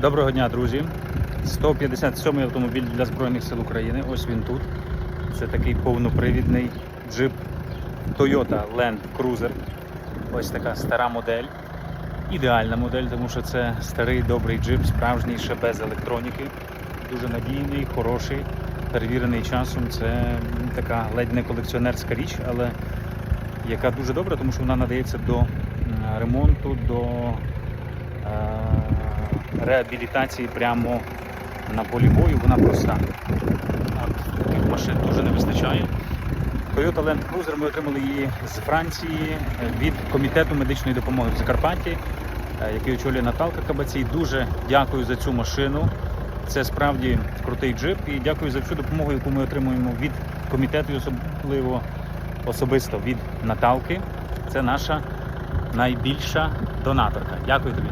Доброго дня, друзі. 157-й автомобіль для Збройних сил України. Ось він тут. Це такий повнопривідний джип Toyota Land Cruiser. Ось така стара модель. Ідеальна модель, тому що це старий добрий джип, справжній ще без електроніки. Дуже надійний, хороший, перевірений часом. Це така ледь не колекціонерська річ, але яка дуже добра, тому що вона надається до ремонту, до е, реабілітації прямо на полі бою, вона проста. Таких машин дуже не вистачає. Toyota Land Cruiser ми отримали її з Франції е, від комітету медичної допомоги в Закарпатті, е, який очолює Наталка Кабацій. Дуже дякую за цю машину. Це справді крутий джип і дякую за всю допомогу, яку ми отримуємо від комітету, і особливо особисто від Наталки. Це наша найбільша донаторка. Дякую тобі.